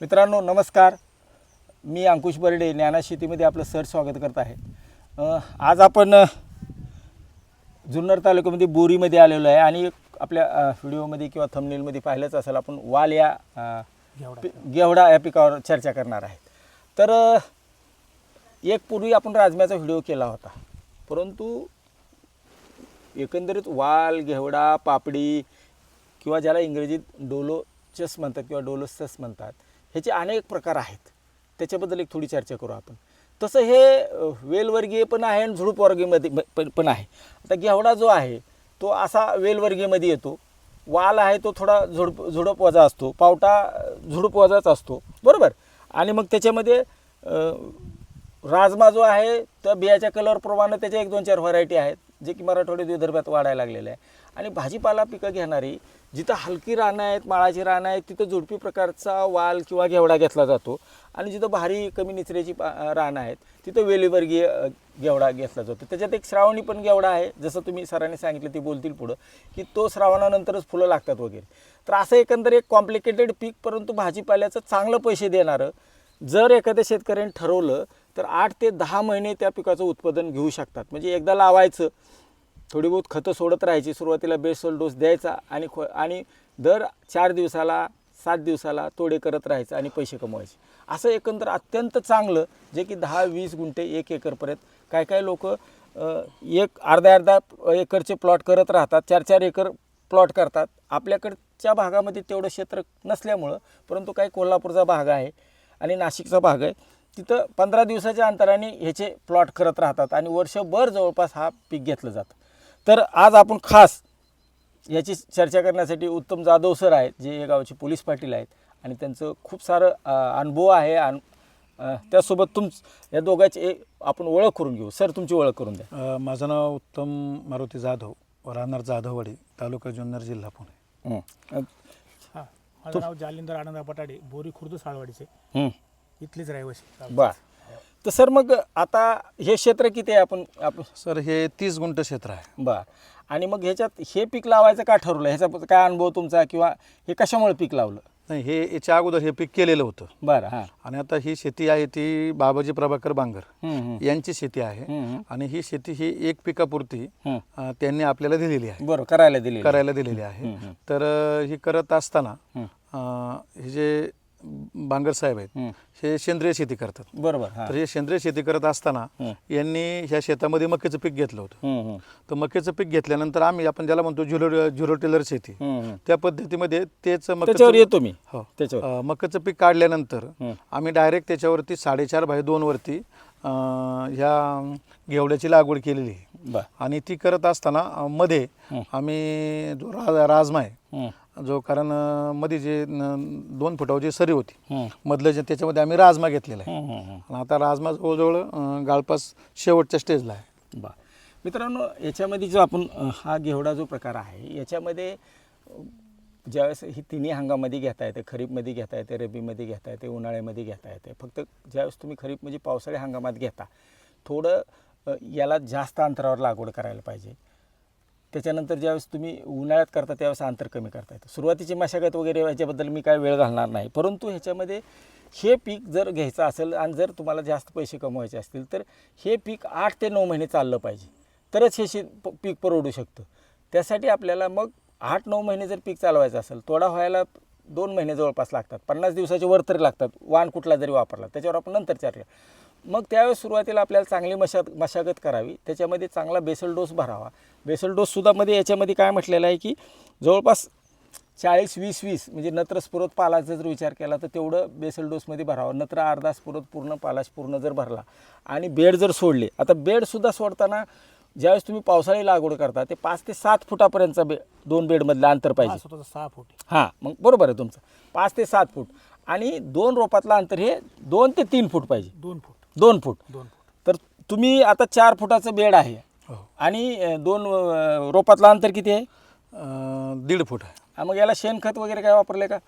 मित्रांनो नमस्कार. मी अंकुश बर्डे ज्ञाना शेतीमध्ये आपलं सर स्वागत करत आहे. आज आपण जुन्नर तालुक्यामध्ये बोरीमध्ये आलेलो आहे आणि आपल्या व्हिडिओमध्ये किंवा थंबनेलमध्ये पाहिलंच असेल आपण वाल या गेवडा या पिकावर चर्चा करणार आहे. तर एक पूर्वी आपण राजम्याचा व्हिडिओ केला होता. परंतु एकंदरीत वाल घेवडा पापडी किंवा ज्याला इंग्रजीत डोलोचस म्हणतात किंवा डोलोसस म्हणतात ह्याचे अनेक प्रकार आहेत. त्याच्याबद्दल एक थोडी चर्चा करू आपण. तसं हे वेलवर्गीय पण आहे आणि झुडूपवर्गीयमध्ये पण आहे. आता घेवडा जो आहे तो असा वेलवर्गीयमध्ये येतो. वाल आहे तो थोडा झुडप झुडप वजा असतो. पावटा अ, झुडूप वजाच असतो. बरोबर? आणि मग त्याच्यामध्ये राजमा जो आहे त्या बियाच्या कलरप्रमाणे त्याच्या एक दोन चार व्हरायटी आहेत. जे की मराठवाड्यात विदर्भात वाढायला लागलेलं आहे. आणि भाजीपाला पिकं घेणारी जिथं हलकी रानं आहेत माळाची रानं आहेत तिथं झुडपी प्रकारचा वाल किंवा घेवडा घेतला जातो. आणि जिथं भारी कमी निचऱ्याची पा- रानं आहेत तिथं वेलीवर्गीय घेवडा घेतला जातो. त्याच्यात एक श्रावणी पण घेवडा आहे जसं तुम्ही सरांनी सांगितलं ते बोलतील पुढं की तो श्रावणानंतरच फुलं लागतात वगैरे. तर असं एकंदर एक कॉम्प्लिकेटेड पीक परंतु भाजीपाल्याचं चांगलं पैसे देणारं जर एखाद्या शेतकऱ्याने ठरवलं तर आठ ते दहा महिने त्या पिकाचं उत्पादन घेऊ शकतात. म्हणजे एकदा लावायचं थोडी बहुत खतं सोडत राहायची सुरुवातीला बेसल डोस द्यायचा आणि खो आणि दर चार दिवसाला सात दिवसाला तोडे करत राहायचं आणि पैसे कमवायचे. असं एकंदर अत्यंत चांगलं जे की दहा वीस गुंठे एक एकरपर्यंत काय काय लोक एक अर्धा अर्धा एकरचे प्लॉट करत राहतात चार चार एकर प्लॉट करतात. आपल्याकडच्या भागामध्ये तेवढं क्षेत्र नसल्यामुळं परंतु काही कोल्हापूरचा भाग आहे आणि नाशिकचा भाग आहे. तिथं पंधरा दिवसाच्या अंतराने ह्याचे प्लॉट करत राहतात आणि वर्षभर जवळपास हा पीक घेतलं जातं. तर आज आपण खास याची चर्चा करण्यासाठी उत्तम जाधव सर आहेत जे या गावचे पोलीस पाटील आहेत आणि त्यांचं खूप सारं अनुभव आहे अन त्यासोबत तुम या दोघांची एक आपण ओळख करून घेऊ. सर तुमची ओळख करून द्या. माझं नाव उत्तम मारुती जाधव राहणार जाधववाडी तालुका जुन्नर जिल्हा पुणे. हं. हा माझं नाव जालिंदर आनंद बटाडे बोरी खुर्द साळवाडीचे. हं. इथलेच रहिवासी. बर. तर सर मग आता हे क्षेत्र किती आहे आपण आपण सर हे तीस गुंठ क्षेत्र आहे. बर. आणि मग ह्याच्यात हे पीक लावायचं का ठरवलं? ह्याचा काय अनुभव तुमचा? किंवा हे कशामुळे पीक लावलं? नाही हे याच्या अगोदर हे पीक केलेलं होतं. बरं हां. आणि आता ही शेती आहे ती बाबाजी प्रभाकर बांगर हं, हं. यांची शेती आहे. आणि ही शेती ही एक पिकापुरती हं. अ, त्यांनी आपल्याला दिलेली आहे. बरं करायला दिले करायला दिलेली आहे. तर अ, ही करत असताना हं. अ, हे जे बांगर साहेब आहेत हं. सेंद्रिय शेती करतात बरोबर तर हे सेंद्रिय शेती करत असताना. यांनी ह्या शेतामध्ये मक्याचं पीक घेतलं होतं. तर मक्याचं पीक घेतल्यानंतर आम्ही आपण ज्याला म्हणतो झुरो झुरो टिलर शेती. त्या पद्धतीमध्ये तेच मक्याचं- त्याच्यावर येतो मी हो मक्याचं पीक काढल्यानंतर. आम्ही डायरेक्ट त्याच्यावरती साडेचार बाय दोन वरती ह्या घेवड्याची लागवड केलेली आहे आणि ती करत असताना मध्ये. आम्ही जो राजमा आहे जो कारण अं, मध्ये जे न- दोन फुटावर जी सरी होती. मधलं जे त्याच्यामध्ये आम्ही राजमा घेतलेला आहे. आणि आता राजमा जवळजवळ अं, गाळपास शेवटच्या स्टेजला आहे बर मित्रांनो याच्यामध्ये जो आपण अ, हा घेवडा जो प्रकार आहे याच्यामध्ये अ, ज्यावेळेस ही तिन्ही हंगामध्ये घेता येते खरीपमध्ये घेता येते रब्बीमध्ये घेता येते उन्हाळ्यामध्ये घेता येते फक्त ज्यावेळेस तुम्ही खरीप म्हणजे पावसाळी हंगामात घेता थोडं अ, याला जास्त अंतरावर लागवड करायला पाहिजे त्याच्यानंतर ज्यावेळेस तुम्ही उन्हाळ्यात करता त्यावेळेस अंतर कमी करता येतं. सुरुवातीची मशागत वगैरे याच्याबद्दल मी काय वेळ घालणार नाही. परंतु ह्याच्यामध्ये हे पीक जर घ्यायचं असेल आणि जर तुम्हाला जास्त पैसे कमवायचे असतील तर हे पीक आठ ते नऊ महिने चाललं पाहिजे. तरच हे शेत प- पीक परवडू शकतं. त्यासाठी आपल्याला मग आठ नऊ महिने जर पीक चालवायचं असेल तोडा व्हायला दोन महिने जवळपास लागतात. पन्नास दिवसाचे वर तरी लागतात. वाण कुठला जरी वापरला त्याच्यावर आपण नंतर चर्चा मग त्यावेळेस सुरुवातीला आपल्याला चांगली मशा मशागत करावी. त्याच्यामध्ये चांगला बेसल डोस भरावा. बेसल डोससुद्धा मध्ये याच्यामध्ये काय म्हटलेलं आहे की जवळपास चाळीस वीस वीस म्हणजे नत्र स्फुरत पालाचा जर विचार केला तर तेवढं बेसल डोसमध्ये भरावं. नत्र अर्धा स्फुरत पूर्ण पालाश पूर्ण जर भरला आणि बेड जर सोडले. आता बेडसुद्धा सोडताना ज्यावेळेस तुम्ही पावसाळी लागवड करता ते पाच ते सात फुटापर्यंतचा बे दोन बेडमधलं अंतर पाहिजे. सहा फूट. हां मग बरोबर आहे तुमचं. पाच ते सात फूट. आणि दोन रोपातलं अंतर हे दोन ते तीन फूट पाहिजे. दोन फूट. दोन फूट. दोन फूट. तर तुम्ही आता चार फुटाचं बेड आहे. हो. आणि अं, दोन अं, रोपातलं अंतर किती आहे? अं, दीड फूट आहे. हा, मग याला शेणखत वगैरे काय वापरले का?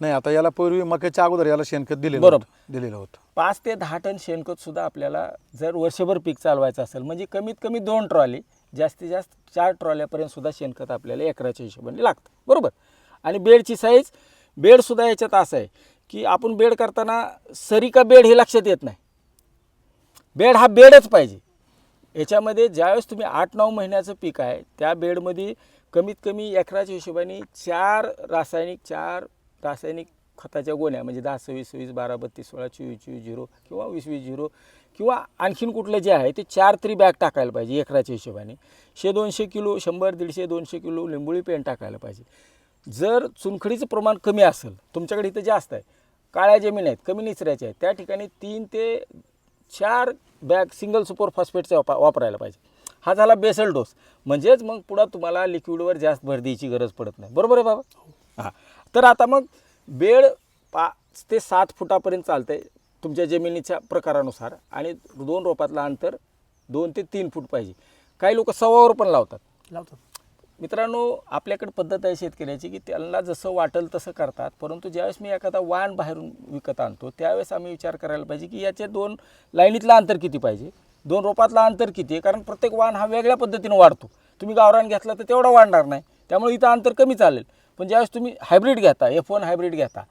नाही आता याला पूर्वी मक्याच्या अगोदर याला शेणखत दिलेलं बरोबर. होतं. दिलेलं होतं. पाच ते दहा टन शेणखत सुद्धा आपल्याला जर वर्षभर पीक चालवायचं असेल म्हणजे कमीत कमी दोन ट्रॉली जास्तीत जास्त चार ट्रॉल्यापर्यंत सुद्धा शेणखत आपल्याला एकराच्या हिशोबाने लागतं. बरोबर? आणि बेडची साईज बेडसुद्धा याच्यात असं आहे की आपण बेड करताना सरी का बेड हे लक्षात येत नाही. बेड हा बेडच पाहिजे. याच्यामध्ये ज्यावेळेस तुम्ही आठ नऊ महिन्याचं पीक आहे त्या बेडमध्ये कमीत कमी एकराच्या हिशोबाने चार रासायनिक चार रासायनिक खताच्या गोण्या म्हणजे दहा सव्वीस सव्वीस बारा बत्तीस सोळा चोवीस चोवीस झिरो किंवा वीस वीस झिरो किंवा आणखीन कुठलं जे आहे ते चार तरी बॅग टाकायला पाहिजे एकराच्या हिशोबाने. शे दोनशे किलो शंभर दीडशे दोनशे किलो लिंबोळी पेंट टाकायला पाहिजे. जर चुनखडीचं प्रमाण कमी असेल तुमच्याकडे इथं जास्त आहे काळ्या जमीन आहेत कमी निचऱ्याच्या आहेत त्या ठिकाणी तीन ते चार बॅग सिंगल सुपर फॉस्फेटचा वापा वापरायला पाहिजे. हा झाला बेसल डोस म्हणजेच मग पुढं तुम्हाला लिक्विडवर जास्त भर द्यायची गरज पडत नाही. बरोबर आहे बाबा? हां. तर आता मग बेड पाच ते सात फुटापर्यंत चालतंय तुमच्या जमिनीच्या प्रकारानुसार आणि दोन रोपातलं अंतर दोन ते तीन फूट पाहिजे. काही लोक सव्वावर पण लावतात. लावतात. मित्रांनो आपल्याकडे पद्धत आहे शेतकऱ्याची की त्यांना जसं वाटेल तसं करतात. परंतु ज्यावेळेस मी एखादा वाण बाहेरून विकत आणतो त्यावेळेस आम्ही विचार करायला पाहिजे की याचे दोन लाईनीतलं अंतर किती पाहिजे? दोन रोपातलं अंतर किती आहे? कारण प्रत्येक वाण हा वेगळ्या पद्धतीनं वाढतो. तुम्ही गावरान घेतला तर तेवढा वाढणार नाही. त्यामुळे इथं अंतर कमी चालेल. पण ज्यावेळेस तुम्ही हायब्रिड घेता एफ वन हायब्रिड घेता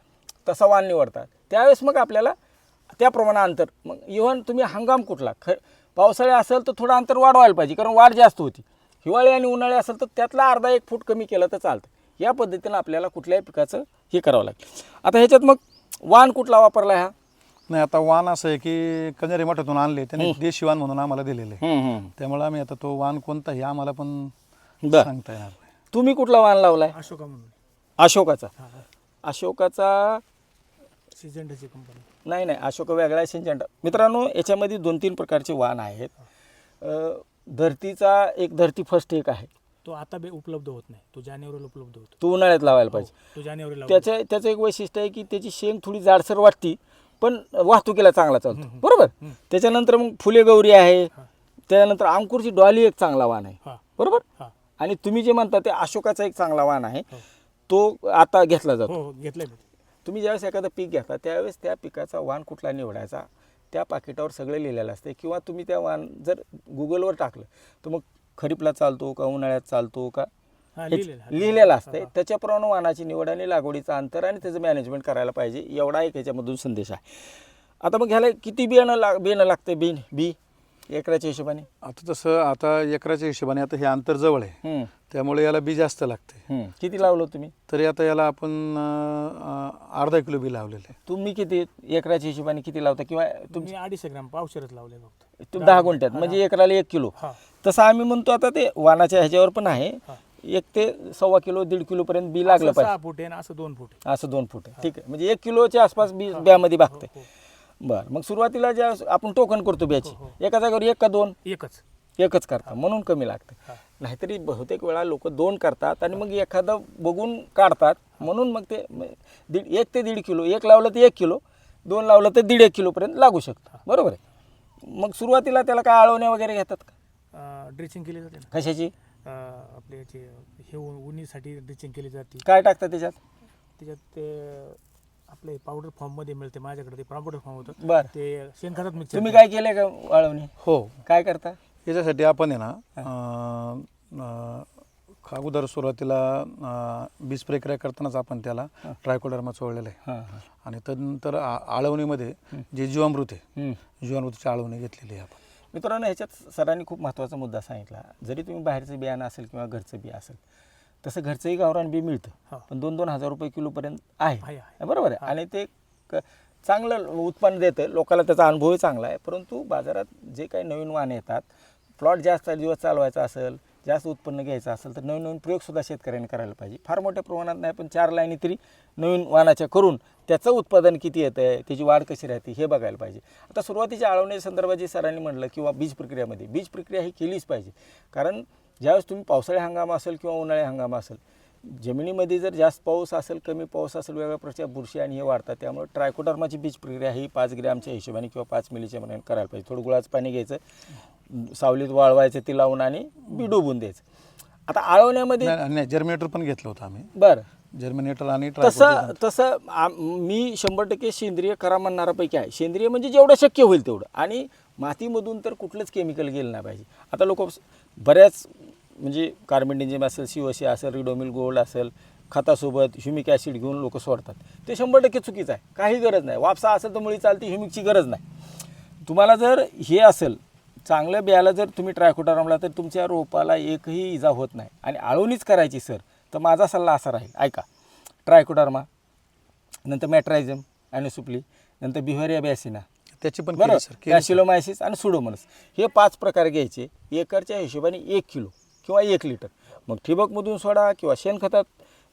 तसा वाण निवडता. त्यावेळेस मग आपल्याला त्याप्रमाणे अंतर मग इव्हन तुम्ही हंगाम कुठला? ख पावसाळ्या असेल तर थोडं अंतर वाढवायला पाहिजे कारण वाढ जास्त होती. हिवाळी आणि उन्हाळी असेल तर त्यातला अर्धा एक फूट कमी केलं तर चालतं. या पद्धतीनं आपल्याला कुठल्याही पिकाचं हे करावं लागेल आता ह्याच्यात मग वाण कुठला वापरला हा? नाही आता वाण असं आहे की कन्यारी मठातून आणले त्यांनी देशी वाण म्हणून आम्हाला दिलेले. त्यामुळे आम्ही आता तो वाण कोणता हे आम्हाला पण सांगता येणार नाही. तुम्ही कुठला वाण लावलाय? अशोका म्हणून. अशोकाचा. अशोकाचा सिजंटाची कंपनी नाही नाही. अशोक वेगळा आहे सिंचंटा मित्रांनो याच्यामध्ये दोन तीन प्रकारचे वाण आहेत. अ, धरतीचा एक धरती फर्स्ट एक आहे. तो आता बे उपलब्ध होत नाही. तो जानेवारीला उपलब्ध होतो. तो उन्हाळ्यात लावायला पाहिजे. तो जानेवारीला त्याचं त्याचं एक वैशिष्ट्य आहे की त्याची शेंग थोडी जाडसर वाटती पण वाहतुकीला चांगला चालतो. बरोबर? त्याच्यानंतर मग फुले गौरी आहे. त्यानंतर अंकुरची डॉली एक चांगला वाण आहे. हा. बरोबर? हा. आणि तुम्ही जे म्हणता ते अशोकाचा एक चांगला वाण आहे. हो. तो आता घेतला जातो. हो हो घेतलंय मी. तुम्ही ज्यावेळेस एखादं पीक घेता त्यावेळेस त्या पिकाचा वाण कुठला निवडायचा? त्या पाकिटावर सगळं लिहिलेलं असते. किंवा तुम्ही त्या वाण जर गुगलवर टाकलं तर मग खरीपला चालतो का उन्हाळ्यात चालतो का? लिहिलेलं असतंय त्याच्याप्रमाणे वाणाची निवड आणि लागवडीचं अंतर आणि त्याचं मॅनेजमेंट करायला पाहिजे. एवढा एक याच्यामधून संदेश आहे. आता मग ह्याला किती बियाणं लाग बियाणं लागतं बी बी? एकराच्या हिशोबाने? आता तसं आता एकराच्या हिशोबाने आता हे अंतर जवळ आहे. हम्म, त्यामुळे याला बी जास्त लागते. हम्म. किती लावलं तुम्ही? तरी आता याला आपण अं, अर्धा किलो बी लावलेलं आहे. तुम्ही किती एकराच्या हिशोबाने किती लावता? किंवा तुमची मी अडीचशे ग्राम पावशेरच लावले फक्त. तुम्ही दहा गुंठ्यात म्हणजे एकराला एक किलो. हा. तसं आम्ही म्हणतो आता ते वाणाच्या ह्याच्यावर पण आहे. हा. एक ते सव्वा किलो दीड किलो पर्यंत बी लागलं असं सहा पाहिजे. फूट आहे आणि असं दोन फूट आहे. असं दोन फूट आहे. ठीक आहे. म्हणजे एक किलोच्या आसपास बी ब्यामध्ये भागते हो, बरं मग सुरुवातीला ज्या आपण टोकन करतो ब्याची हो, एका जागेवर एक का दोन? एकच. एकच करता म्हणून कमी लागतं. हा. नाहीतरी बहुतेक वेळा लोक दोन करतात आणि मग एखादं बघून काढतात म्हणून मग ते दीड एक ते दीड किलो एक लावलं तर एक किलो दोन लावलं तर दीड एक किलोपर्यंत लागू शकतं. बरोबर आहे. मग सुरुवातीला त्याला काय आळवण्या वगैरे घेतात का? ड्रेसिंग केली जाते कशाची? आपले हे उन्हीसाठी ड्रेसिंग केली जाते. काय टाकतात त्याच्यात? त्याच्यात ते आपले पावडर फॉर्ममध्ये मिळते माझ्याकडे ते पावडर फॉर्म होतं. बरं. ते शेणखतात मिक्स तुम्ही काय केलंय का वाळवणी? हो. काय करता? याच्यासाठी आपण आहे ना अं, अं, अगोदर सुरुवातीला बीज प्रक्रिया करतानाच आपण त्याला ट्रायकोडर्मा चोळलेलं आहे. हां हां. आणि त्यानंतर आ- आळवणीमध्ये जे जीवामृत आहे हम्म. जीवामृताची आळवणी घेतलेली आहे आपण. मित्रांनो ह्याच्यात सरांनी खूप महत्त्वाचा मुद्दा सांगितला. जरी तुम्ही बाहेरचं बियाणं असेल किंवा घरचं बी असेल तसं घरचंही गावरान बी मिळतं. पण दोन दोन हजार रुपये किलोपर्यंत आहे. बरोबर आहे. आणि ते क- चांगलं उत्पन्न देतं. लोकांना त्याचा अनुभवही चांगला आहे. परंतु बाजारात जे काही नवीन वाहन येतात प्लॉट जास्त दिवस चालवायचा असेल जास्त उत्पन्न घ्यायचं असेल तर नवीन नवीन प्रयोगसुद्धा शेतकऱ्यांनी करायला पाहिजे. फार मोठ्या प्रमाणात नाही पण चार लाईनी तरी नवीन वाहनाच्या करून त्याचं उत्पादन किती येतं आहे त्याची वाढ कशी राहते हे बघायला पाहिजे. आता सुरुवातीच्या आळवणी संदर्भात जे सरांनी म्हटलं किंवा बीज प्रक्रियामध्ये बीज प्रक्रिया ही केलीच पाहिजे. कारण ज्यावेळेस तुम्ही पावसाळी हंगाम असेल किंवा उन्हाळी हंगाम असेल जमिनीमध्ये जर जास्त पाऊस असेल कमी पाऊस असेल वेगवेगळ्या प्रकारच्या बुरशी आणि हे वाढतात त्यामुळे ट्रायकोडर्माची बीज प्रक्रिया ही पाच ग्रॅमच्या हिशोबाने किंवा पाच मिलीच्या मनाने करायला पाहिजे. थोडं गुळाचं पाणी घ्यायचं सावलीत वाळवायचं ते लावून आणि बी डोबून द्यायचं. आता आळवण्यामध्ये नाही जर्मिनेटर पण घेतलं होतं आम्ही. बरं. जर्मिनेटर आणि तसं तसं मी शंभर टक्के सेंद्रिय करा म्हणणारापैकी आहे. सेंद्रिय म्हणजे जेवढं शक्य होईल तेवढं. आणि मातीमधून तर कुठलंच केमिकल गेलं नाही पाहिजे. आता लोक बऱ्याच म्हणजे कार्बन असेल सी ओ सी असेल रिडोमिल गोल्ड असेल खतासोबत ह्युमिक ॲसिड घेऊन लोक सोडतात. ते शंभर टक्के चुकीचं आहे. काही गरज नाही. वापसा असेल तर मुळी चालते ह्युमिकची गरज नाही. तुम्हाला जर हे असेल चांगलं बियाला जर तुम्ही ट्रायकोटा रमला तर तुमच्या रोपाला एकही इजा होत नाही. आणि आळवणीच करायची सर. तर माझा सल्ला असा राहील. ऐका. ट्रायकोडार्मा नंतर मॅट्रायझम ॲनोसुपली नंतर बिहोरिया बॅसिना. त्याची पण केली सर. केली सर. कॅशिलोमायसिस आणि सुडोमोनस हे पाच प्रकार घ्यायचे. एकरच्या हिशोबाने एक किलो किंवा एक लिटर. मग ठिबकमधून सोडा किंवा शेणखतात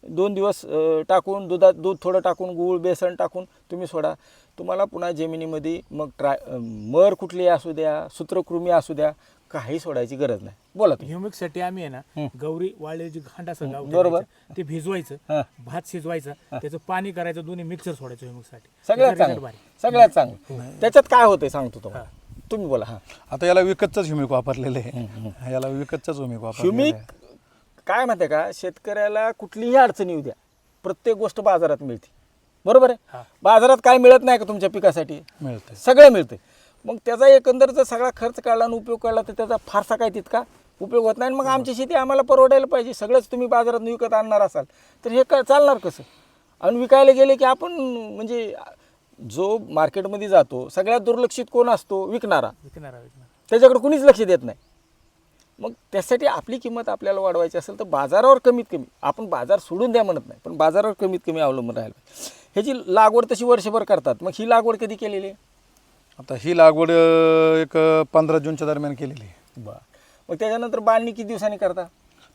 दोन दिवस अं, टाकून दुधात दूध थोडं टाकून गूळ बेसन टाकून तुम्ही सोडा. तुम्हाला पुन्हा जमिनीमध्ये मग ट्राय अं, मर कुठली असू द्या सूत्रकृमी असू द्या काही सोडायची गरज नाही. बोला तुम्ही. ह्युमिकसाठी आम्ही आहे ना गौरी वाळलेली घांड असं गाव बरोबर. ते भिजवायचं हां. भात शिजवायचं त्याचं पाणी करायचं दोन्ही मिक्सर सोडायचं ह्युमिकसाठी सगळ्यात चांगलं. भारी. सगळ्यात चांगलं. त्याच्यात काय होतंय सांगतो तुम्हाला. तुम्ही बोला हां. आता याला विकतच ह्युमिक वापरलेलं आहे. याला विकतच ह्युमिक वापरलेलं ह्युमिक. काय माहिती आहे का? शेतकऱ्याला कुठलीही अडचण येऊ द्या. प्रत्येक गोष्ट बाजारात मिळते. बरोबर हा. आहे बाजारात काय मिळत नाही का तुमच्या पिकासाठी? मिळते सगळं मिळतं मग त्याचा एकंदर जर सगळा खर्च काढला आणि उपयोग काढला तर त्याचा फारसा काय तितका उपयोग होत नाही. आणि मग आमची शेती आम्हाला परवडायला पाहिजे. सगळंच तुम्ही बाजारात विकत आणणार असाल तर हे काय चालणार कसं? आणि विकायला गेले की आपण म्हणजे जो मार्केटमध्ये जातो सगळ्यात दुर्लक्षित कोण असतो? विकणारा. विकणारा विकणारा. त्याच्याकडे कुणीच लक्ष देत नाही. मग त्यासाठी आपली किंमत आपल्याला वाढवायची असेल तर बाजारावर कमीत कमी आपण बाजार सोडून द्या म्हणत नाही पण बाजारावर कमीत कमी अवलंबून राहायला पाहिजे. ह्याची लागवड तशी वर्षभर करतात. मग ही लागवड कधी केलेली आहे? आता ही लागवड अं, एक पंधरा जूनच्या दरम्यान केलेली आहे. बरं. मग त्याच्यानंतर बांधणी किती दिवसांनी करता?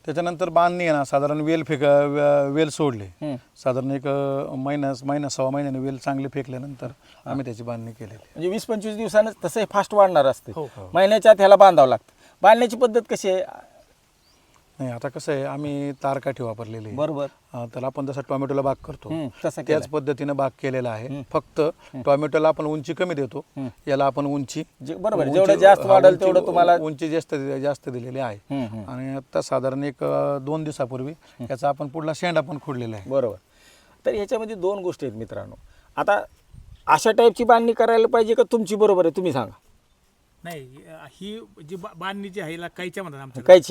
त्याच्यानंतर बांधणी आहे ना साधारण वेल फेक वे- वेल सोडले. साधारण एक अं, महिना महिना सव्वा महिन्याने वेल चांगले फेकल्यानंतर आम्ही त्याची बांधणी केलेली. म्हणजे वीस पंचवीस दिवसानं तसं फास्ट वाढणार असते. हो, हो. महिन्याच्या आत ह्याला बांधावं लागतं. बांधण्याची पद्धत कशी आहे? नाही आता कसं आहे आम्ही तारकाठी वापरलेली आहे. बरोबर अं, त्याला आपण जसं टोमॅटोला बाग करतो तसं त्याच केलंय. पद्धतीनं बाग केलेला आहे फक्त टोमॅटोला आपण उंची कमी देतो. याला आपण उंची जे- बरोबर आहे. उंची- जेवढं जास्त हा, वाढेल उंची- तेवढं तुम्हाला- उंची जास्त जास्त दिलेली आहे. आणि आता साधारण एक अं, दोन दिवसापूर्वी याचा आपण पुढला शेंडा पण खोडलेला आहे बरोबर तर ह्याच्यामध्ये दोन गोष्टी आहेत मित्रांनो आता अशा टाईपची बांधणी करायला पाहिजे का तुमची बरोबर आहे तुम्ही सांगा नाही ही जी बा- बांधणी जी आहे हिला कैच्या म्हणतात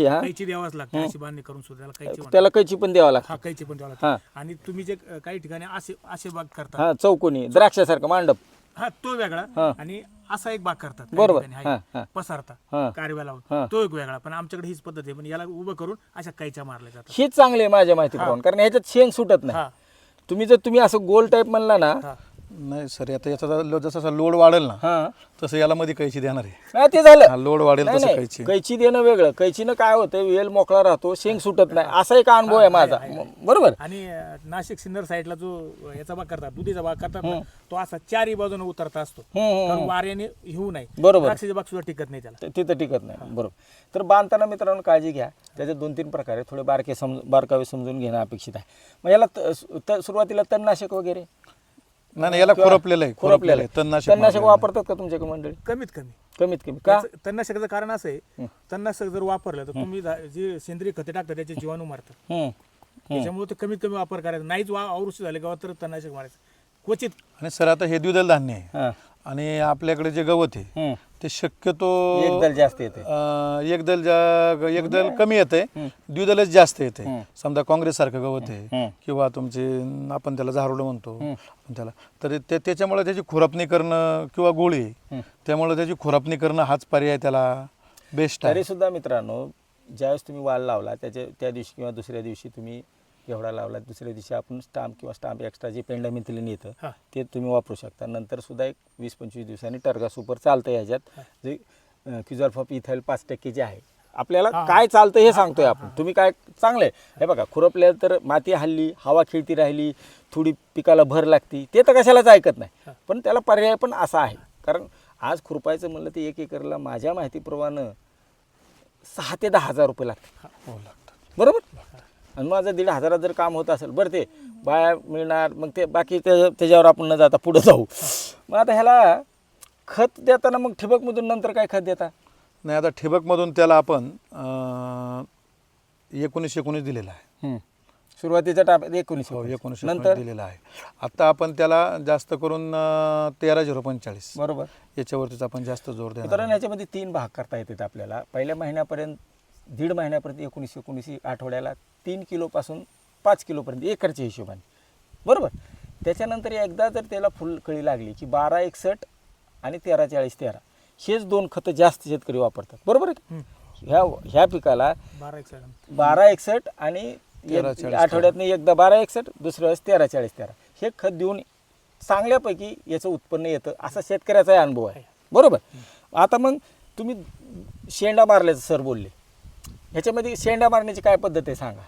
हा? कैची द्यावाच लागते अशी बांधणी करून सुद्धा त्याला कैची म्हणतात. त्याला कैची पण द्यावं लागतं. हा कैची पण द्यावं हा. लागते. आणि तुम्ही जे अ, काही ठिकाणी असे असे बाग करता. हा चौकोनी द्राक्षासारखं मांडप. हा तो हा. वेगळा आणि असा एक बाग करतात. काही बरोबर. ठिकाणी हा, आहे. हा. हा. पसारता कारव्या लावून. हा. तो एक वेगळा. पण आमच्याकडे हीच पद्धत आहे. पण याला उभं करून अशा कैच्या मारल्या जातात. हेच चांगले आहे माझ्या माहितीप्रमाणे. कारण ह्याच्यात शेंग सुटत नाही. हा. तुम्ही जर तुम्ही असं गोल टाईप म्हणला ना हा. नाही सर आता याचा लो- जसा जसा लोड वाढेल ना हा. तसं याला मध्ये कैची देणार आहे. ते झालं. हा, लोड वाढेल नाही, तसं नाही, कैची. कैची देणं वेगळं. कैचीनं काय होतं वेल मोकळा राहतो शेंग सुटत नाही. असा एक अनुभव आहे माझा. बरोबर? आणि अ, नाशिक सिन्नर साईडला जो याचा बाग करतात दुधीचा बाग करतात ना तो असा चारी बाजूने उतरता असतो. हम्म, हम्म, कारण वाऱ्याने घेऊ नाही बरोबर. द्राक्षाची बाग सुद्धा टिकत नाही त्याला. त- तिथं टिकत नाही. बरोबर. तर बांधताना मित्रांनो काळजी घ्या. त्याचे दोन तीन प्रकार आहे थोडे बारके समज बारकावे समजून घेणं अपेक्षित आहे. मग याला त- त- सुरुवातीला तणनाशक वगैरे? नाही नाही याला खुरपलेलं आहे खुरपलेलं आहे. तणनाशक तणनाशक मारलेलं आहे. वापरतात का तुमच्याकडे मंडळी? कमीत कमी. कमीत कमी. का? त्याचं- तणनाशकाचं कारण असं आहे तणनाशक जर वापरलं तर तुम्ही जा- जे सेंद्रिय खते टाकता त्याचे जीवाणू मारतात. हम्म. त्याच्यामुळे ते कमीत कमी वापर करायचा. नाहीच वा आवृष्टी झाले का तर तणनाशक मारायचं. क्वचित. आणि सर आता हे द्विदल धान्य आहे. हा. आणि आपल्याकडे जे गवत आहे हम्म. ते शक्यतो एकदल जास्त येते. अं, एकदल जा- एकदल कमी येते द्विदलच जास्त येते. समजा काँग्रेस सारखं गवत आहे. किंवा तुमचे आपण त्याला झारोडं म्हणतो आपण त्याला तर ते त्याच्यामुळे त्याची खुरपणी करणं किंवा गोळी त्यामुळे त्याची खुरपणी करणं हाच पर्याय त्याला बेस्ट आहे. तरी सुद्धा मित्रांनो ज्यावेळेस तुम्ही वाल लावला त्याच्या त्या दिवशी किंवा दुसऱ्या दिवशी तुम्ही एवढा लावला दुसऱ्या दिवशी आपण स्टाम्प किंवा स्टाम्प एक्स्ट्रा जे पेंडामिथिलीन येतं. ते तुम्ही वापरू शकता. नंतर सुद्धा एक वीस पंचवीस दिवसांनी टर्गा सुपर चालतं ह्याच्यात. जे क्युझॉल्फॉप इथाईल पाच टक्के जे आहे आपल्याला काय चालतं हे सांगतोय आपण. तुम्ही काय चांगलं आहे हे बघा खुरपल्या तर माती हल्ली हवा खेळती राहिली थोडी पिकाला भर लागती ते तर कशालाच ऐकत नाही. पण त्याला पर्याय पण असा आहे. कारण आज खुरपायचं म्हणलं तर एक एकरला माझ्या माहितीप्रमाणे सहा ते दहा हजार रुपये लागतात. हो लागतं बरोबर? आणि माझं दीड हजारात जर काम होत असेल बरं ते बाया मिळणार मग ते बाकी त्या- त्याच्यावर आपण न जाता पुढं जाऊ. मग आता ह्याला खत देताना मग ठिबकमधून नंतर काय खत देता? नाही आता ठिबकमधून त्याला आपण अं, एकोणीस एकोणीस दिलेला आहे. सुरुवातीच्या एकोणीस हो एकोणीस. नंतर? दिलेला आहे. आता आपण त्याला जास्त करून तेरा झिरो पंचेचाळीस. बरोबर. याच्यावरतीच आपण जास्त जोर देणार मित्रांनो याच्यामध्ये तीन भाग करता येतात आपल्याला. पहिल्या महिन्यापर्यंत दीड महिन्यापर्यंत एकोणीस एकोणीस आठवड्याला तीन किलोपासून पाच किलोपर्यंत एकरच्या हिशोबाने. बरोबर? त्याच्यानंतर एकदा जर त्याला फुलकळी लागली की बारा एकसठ आणि तेरा चाळीस तेरा हेच दोन खतं जास्त शेतकरी वापरतात. बरोबर आहे का? ह्या ह्या पिकाला बारा एक सेकंद बारा एकसठ आणि आठवड्यातनं एकदा बारा एकसठ दुसऱ्या वेळेस तेरा चाळीस तेरा. हे खत देऊन चांगल्यापैकी याचं उत्पन्न येतं असा शेतकऱ्याचा अनुभव आहे. बरोबर? आता मग तुम्ही शेंडा मारल्याचं सर बोलले. ह्याच्यामध्ये शेंडा मारण्याची काय पद्धत आहे सांगा.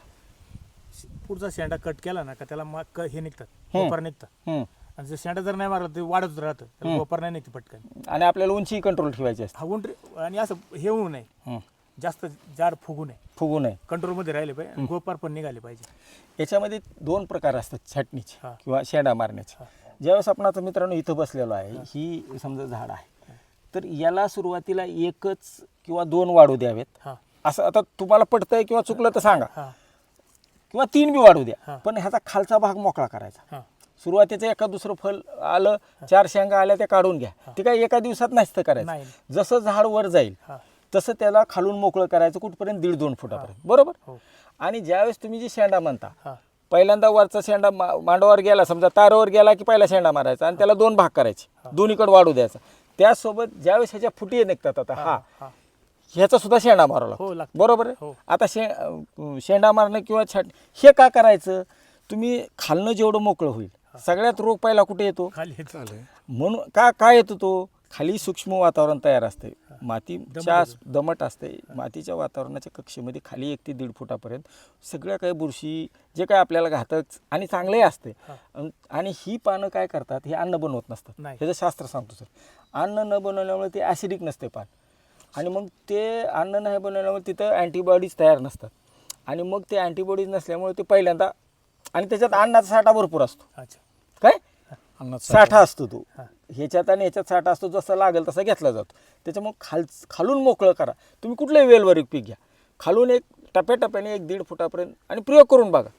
पुढचा शेंडा कट केला ना का त्याला मग क- हे निघतात. गोपर निघतात. हम्म. आणि जर शेंडा जर नाही मारला ते वाढत राहतं. गोपर नाही निघते पटकन. आणि आपल्याला उंची कंट्रोल ठेवायची असते. हा उंट आणि असं हे होऊ नये. हम्म. जास्त जाड फुगू नये. फुगू नये. कंट्रोलमध्ये राहिले पाहिजे आणि गोपार पण निघाले पाहिजे. याच्यामध्ये दोन प्रकार असतात छाटणीचे हा. किंवा शेंडा मारण्याचे. ज्यावेळेस आपण आता मित्रांनो इथं बसलेलो आहे ही. समजा झाड आहे. तर याला सुरुवातीला एकच किंवा दोन वाढू द्यावेत. हा. असं आता तुम्हाला पटतंय किंवा चुकलं तर सांगा. किंवा तीन बी वाढू द्या. पण ह्याचा खालचा भाग मोकळा करायचा. सुरुवातीचं एका दुसरं फल आलं चार शेंगा आल्या त्या काढून घ्या. ते काय एका दिवसात नसतं करायचं. नाही. जसं झाड वर जाईल हा. तसं त्याला खालून मोकळं करायचं कुठपर्यंत? दीड दोन फुटापर्यंत. बरोबर? हो. आणि ज्यावेळेस तुम्ही जी शेंडा म्हणता पहिल्यांदा वरचा शेंडा मांडावर गेला समजा तारावर गेला की पहिला शेंडा मारायचा आणि त्याला दोन भाग करायचे. दोन्हीकडे वाढू द्यायचा. त्यासोबत ज्यावेळेस ह्याच्या फुटी निघतात आता हा. ह्याचा सुद्धा शेंडा मारावा हो, लागतो. बरोबर आहे? हो. आता शे शेंडा मारणं किंवा छाट हे का करायचं? तुम्ही खालनं जेवढं मोकळं होईल. सगळ्यात रोग पहिला कुठे येतो? खाली हे चालेल. म्हणून का काय येतो तो? खाली सूक्ष्म वातावरण तयार असते. मातीच्या दमट असते. मातीच्या वातावरणाच्या कक्षेमध्ये खाली एक ते दीड फुटापर्यंत सगळ्या काही बुरशी जे काय आपल्याला घातक आणि चांगलंही असते अन- आणि ही पानं काय करतात? हे अन्न बनवत नसतात. नाही. ह्याचं शास्त्र सांगतो सर. अन्न न बनवल्यामुळे ते ॲसिडिक नसते पान. आणि मग ते अन्न नाही बनवल्यामुळे तिथं अँटीबॉडीज तयार नसतात. आणि मग ते अँटीबॉडीज नसल्यामुळे ते पहिल्यांदा आणि त्याच्यात अन्नाचा साठा भरपूर असतो. अच्छा. काय? अन्नात साठा. असतो तो. ह्याच्यात आणि ह्याच्यात साठा असतो जसा लागेल तसा घेतला जातो. त्याच्यामुळे खाल खालून मोकळं करा. तुम्ही कुठलंही वेलवर एक पीक घ्या. खालून एक टप्प्याटप्प्याने एक दीड फुटापर्यंत आणि प्रयोग करून बघा.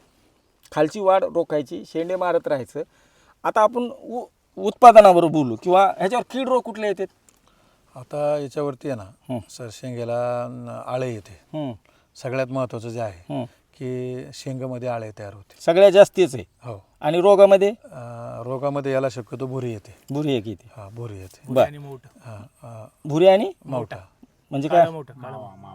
खालची वाढ रोखायची शेंडे मारत राहायचं. आता आपण उ उत्पादनावर बोलू किंवा ह्याच्यावर कीड रोग कुठले येतात? आता याच्यावरती आहे हं. ना सर शेंगेला आळे येते. सगळ्यात महत्त्वाचं जे आहे. की शेंगामध्ये आळे तयार होते. सगळ्यात जास्तीच आहे. हो. आणि रोगामध्ये? रोगामध्ये याला शक्यतो भुरी येते. भुरी एक येते. हा भुरी येते. हा भुरी आणि? मावटा म्हणजे काय.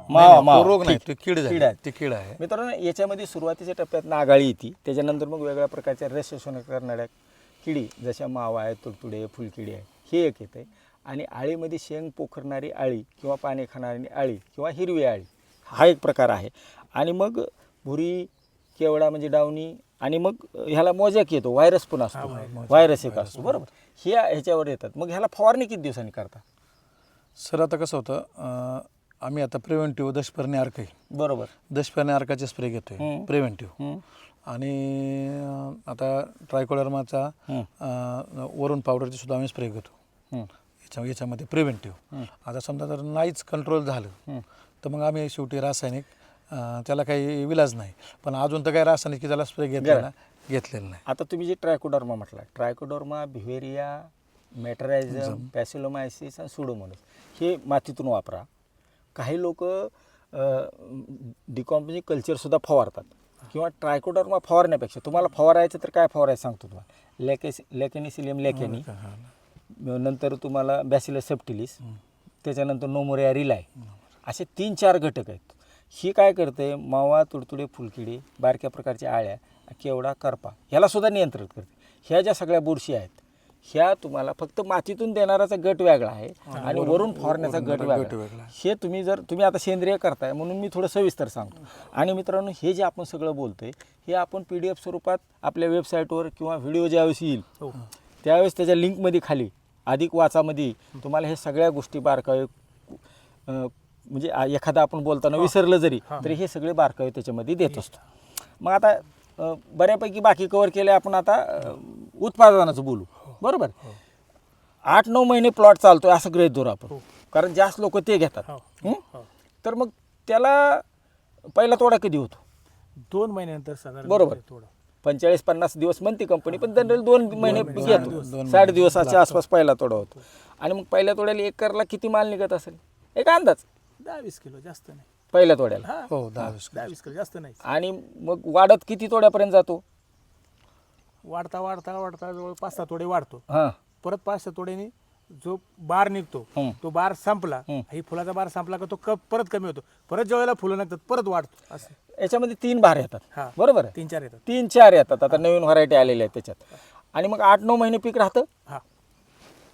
मावा रोग नाही. ते कीड. कीड झाली. आहे. ती कीड आहे. मित्रांनो याच्यामध्ये सुरुवातीच्या टप्प्यात नागाळी येते. त्याच्यानंतर मग वेगळ्या प्रकारच्या रस शोषण करणाऱ्या किडी जशा मावा आहे तुडतुडे फुलकिडी आहे हे एक येते. आणि आळीमध्ये शेंग पोखरणारी आळी किंवा पाणी खाणारी आळी किंवा हिरवी आळी हा एक प्रकार आहे. आणि मग भुरी केवडा म्हणजे डावणी आणि मग ह्याला मोजॅक येतो व्हायरस पण असतो. व्हायरस एक असतो बरोबर. हे ह्याच्यावर येतात. मग ह्याला फवारणी किती दिवसांनी करता? सर आता कसं होतं आम्ही आता प्रिव्हेंटिव्ह दशपर्णी अर्क आहे. बरोबर. दशपर्णी अर्काचे स्प्रे घेतोय. प्रिव्हेंटिव्ह. आणि आता ट्रायकोडर्माचा. अं, वरून पावडरचे सुद्धा आम्ही स्प्रे घेतो. याच्या याच्यामध्ये प्रिव्हेंटिव्ह आता समजा जर नाहीच कंट्रोल झालं. तर मग आम्ही शेवटी रासायनिक अं, त्याला काही विलाज नाही. पण अजून तर काही रासायनिक की त्याला स्प्रे घेतलेला घेतलेलं नाही. आता तुम्ही जे ट्रायकोडर्मा म्हटला ट्रायकोडर्मा भिवेरिया मेटरायझम पॅसिलोमायसिस आणि सुडोमोनस हे मातीतून वापरा. काही लोक डिकॉम्पोजिंग कल्चरसुद्धा फवारतात. किंवा ट्रायकोडर्मा फवारण्यापेक्षा तुम्हाला फवारायचं तर काय फवारायचं सांगतो तुम्हाला? लेकेस लेकेनिसिलियम लेकेनी. नंतर तुम्हाला बॅसिलस सेप्टिलिस त्याच्यानंतर नोमोरिया रिलाय असे तीन चार घटक आहेत. ही काय करते? मावा तुडतुडे फुलकिडी बारक्या प्रकारच्या आळ्या केवडा करपा ह्याला सुद्धा नियंत्रित करते. ह्या ज्या सगळ्या बुरशी आहेत ह्या तुम्हाला फक्त मातीतून देणाराचा गट वेगळा आहे आणि वरून फवारण्याचा गट वेगळा. हे तुम्ही जर तुम्ही आता सेंद्रिय करताय म्हणून मी थोडं सविस्तर सांगतो. आणि मित्रांनो हे जे आपण सगळं बोलतोय हे आपण पी डी एफ स्वरूपात आपल्या वेबसाईटवर किंवा व्हिडिओ ज्यावेळेस येईल हो. त्यावेळेस त्याच्या लिंकमध्ये खाली अधिक वाचामध्ये तुम्हाला हे सगळ्या गोष्टी बारकावे म्हणजे एखादा आपण बोलताना विसरलं जरी तरी हे सगळे बारकावे त्याच्यामध्ये देत असतो. मग आता बऱ्यापैकी बाकी कवर केले आपण आता उत्पादनाचं बोलू. बरोबर? आठ नऊ महिने प्लॉट चालतोय असं गृहित धरू आपण. कारण जास्त लोक ते घेतात. हो. हं? हो. तर मग त्याला पहिला तोडा कधी होतो? दोन महिन्यानंतर बरोबर. पंचेचाळीस पन्नास दिवस म्हणते कंपनी पण जनरल दोन महिने घेतो. साठ दिवसाच्या आसपास पहिला तोडा होतो. आणि मग पहिल्या तोड्याला एकरला किती माल निघत असेल? एक अंदाज. दहा वीस किलो जास्त नाही. पहिल्या तोड्याला. हा. हो दहा वीस दहा वीस किलो जास्त नाही. आणि मग वाढत किती तोड्यापर्यंत जातो? वाढता वाढता वाढता जवळ पाच सहा तोडे वाढतो. हां. परत पाच सहा तोड्याने जो बार निघतो हम्म. तो बार संपला हम्म. ही फुलाचा बार संपला का तो कप परत कमी होतो. परत ज्यावेळेला फुलं लागतात परत वाढतो. असं. याच्यामध्ये तीन भार येतात. हा. बरोबर आहे? तीन चार येतात. तीन चार येतात. आता नवीन व्हरायटी आलेल्या आहेत त्याच्यात. आणि मग आठ नऊ महिने पीक राहतं? हा.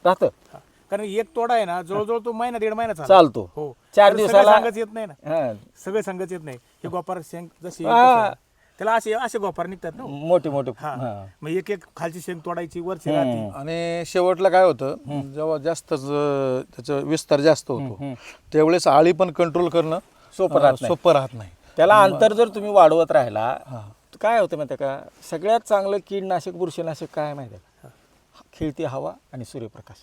राहतं? हा. कारण एक तोडा आहे ना जवळजवळ तो महिना दीड महिना चालतो. चालतो. हो. चार सगळं दिवसाला- सांगच येत नाही ना. हां. सगळे सांगच येत नाही. हे गोपार शेंग जशी हा. तसं. त्याला असे असे गोपार निघतात ना मोठे मोठे. हा. हां. मग एक एक खालची शेंग तोडायची वरची राहते. आणि शेवटला काय होतं जेव्हा जास्त ज- त्याचा विस्तार जास्त होतो त्यावेळेस आळी पण कंट्रोल करणं सोपं अं, राहत नाही. सोपं राहत नाही. त्याला अंतर जर तुम्ही वाढवत राहिला हा. तर काय होतं माहिती आहे का? सगळ्यात चांगलं कीडनाशक बुरशीनाशक काय माहिती आहे का? खेळती हवा आणि सूर्यप्रकाश.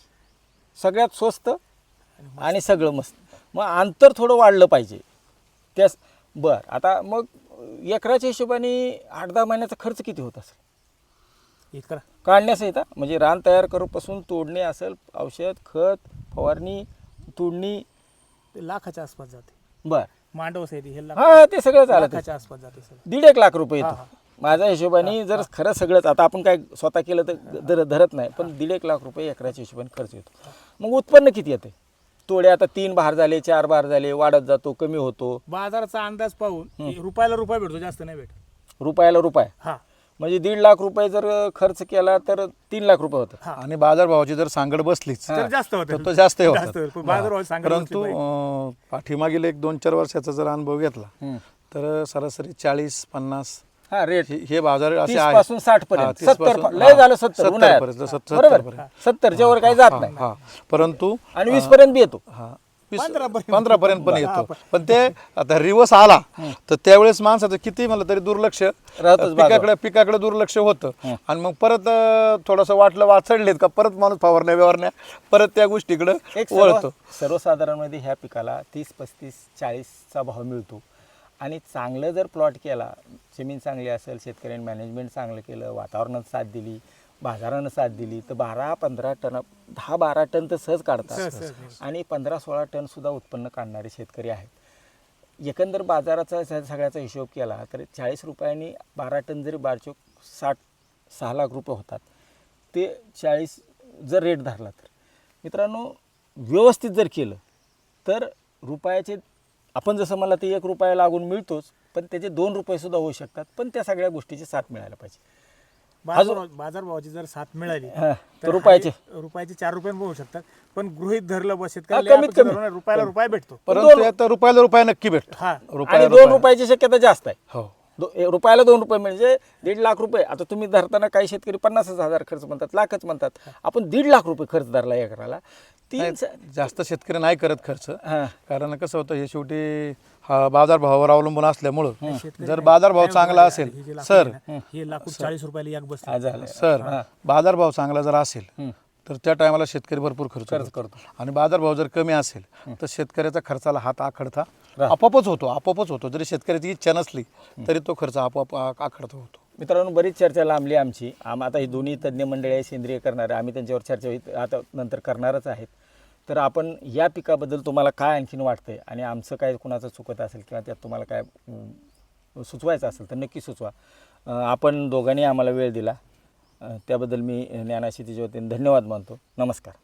सगळ्यात स्वस्त आणि सगळं मस्त. मग अंतर थोडं वाढलं पाहिजे. त्यास बर आता मग एकराच्या हिशोबाने आठ दहा महिन्याचा खर्च किती होत असेल? इतका काढण्यासहित हा? म्हणजे रान तयार करूपासून तोडणे असेल औषध खत फवारणी तोडणी? लाखाच्या आसपास जाते. बर. मांडव हे लाख- हा ते सगळं चालत लाखाच्या आसपास जाते सगळं. दीड एक लाख रुपये येतो. माझ्या हिशोबाने जर खरं सगळंच आता आपण काय स्वतः केलं तर धर धरत नाही पण दीड एक लाख रुपये एकराच्या हिशोबाने खर्च येतो. मग उत्पन्न किती येते तोडे आता तीन बहार झाले चार बहार झाले वाढत जातो कमी होतो. बाजाराचा अंदाज पाहून रुपयाला रुपया भेटतो जास्त नाही भेट रुपयाला रुपये. हा. म्हणजे दीड लाख रुपये जर खर्च केला तर तीन लाख रुपये होतात हा. आणि बाजारभावाची जर सांगड बसलीच तर जास्त तर होतं. तो जास्त बाजारभाव परंतु बसले अं, पाठीमागील एक दोन चार वर्षाचा जर अनुभव घेतला. तर सरासरी चाळीस पन्नास हा रेट हे हे बाजार असे तीस आहेत. पासून साठ हा, पर्यंत. 30 सत्तर पासून- लय हा, झालं सत्तर 70 उन्हाळ्यात. पर्यंत, सत्तर बरोबर. पर्यंत. सत्तरच्या वर काही जात हा, नाही. हा. परंतु आणि वीस पर्यंत बी येतो. हा वीस- पंधरापर्यंत. पंधरापर्यंत पण येतो. पण ते आता रिवर्स आला तर त्यावेळेस माणसाचं किती म्हणलं तरी दुर्लक्ष. राहतच पिकाकडे पिकाकडे दुर्लक्ष होतं. आणि मग परत अं, थोडंसं वाटलं वाचडलेत का परत माणूस फवारण्या व्यवहारण्या परत त्या गोष्टीकडे एक वळतो. सर्व सर्वसाधारणमध्ये ह्या पिकाला तीस पस्तीस चाळीसचा भाव मिळतो. आणि चांगलं जर प्लॉट केला जमीन चांगली असेल शेतकऱ्यांनी मॅनेजमेंट चांगलं केलं वातावरणात साथ दिली बाजारानं साथ दिली तर बारा पंधरा टन दहा बारा टन तर सहज काढतात. आणि पंधरा सोळा टन सुद्धा उत्पन्न काढणारे शेतकरी आहेत. एकंदर बाजाराचा सगळ्याचा हिशोब केला तर चाळीस रुपयांनी बारा टन जरी बारचोक साठ सहा लाख रुपये होतात ते चाळीस जर रेट धरला तर. मित्रांनो व्यवस्थित जर केलं तर रुपयाचे आपण जसं मला ते एक रुपया लागून मिळतोच पण त्याचे दोन रुपयेसुद्धा होऊ शकतात पण त्या सगळ्या गोष्टीची साथ मिळायला पाहिजे. बाजार बाजारभावाची जर साथ मिळाली हा, तर रुपयाचे. रुपयाचे चार रुपये होऊ शकतात पण गृहित धरलं बस हा, शेतकऱ्याला कमीत कमी. रुपयाला रुपया भेटतो. परंतु आता रुपयाला रुपया नक्की भेटतो. हा. रुपया आणि दोन रुपयाची शक्यता जास्त आहे. हो. दो ए- रुपयाला दोन रुपये म्हणजे दीड लाख रुपये. आता तुम्ही धरताना काही शेतकरी पन्नासच हजार खर्च म्हणतात लाखच म्हणतात. आपण दीड लाख रुपये खर्च धरला एकराला तीन जास्त शेतकरी नाही करत खर्च. हा. कारण कसं होतं हे शेवटी हा बाजारभावावर अवलंबून असल्यामुळं जर बाजारभाव चांगला असेल सर. हे लाकूड चाळीस रुपयाला एक बसते. झालं. सर बाजारभाव चांगला जर असेल. तर त्या टायमाला शेतकरी भरपूर खर्च खर्च करतो. करतो. आणि बाजारभाव जर कमी असेल तर शेतकऱ्याचा खर्चाला हात आखडता आपोआपच होतो आपोआपच होतो. जरी शेतकऱ्याची इच्छा नसली तरी तो खर्च आपोआप आखडता होतो. मित्रांनो बरीच चर्चा लांबली आमची. आम आता ही दोन्ही तज्ज्ञ मंडळी आहे सेंद्रिय करणारे. आम्ही त्यांच्यावर चर्चा होईल. आता नंतर करणारच आहेत. तर आपण या पिकाबद्दल तुम्हाला काय आणखीन वाटतंय? आणि आमचं काय कुणाचं चुकत असेल किंवा त्यात तुम्हाला काय सुचवायचं असेल तर नक्की सुचवा. आपण दोघांनी आम्हाला वेळ दिला. त्याबद्दल मी ज्ञानाशितीच्या वतीने धन्यवाद मानतो. नमस्कार.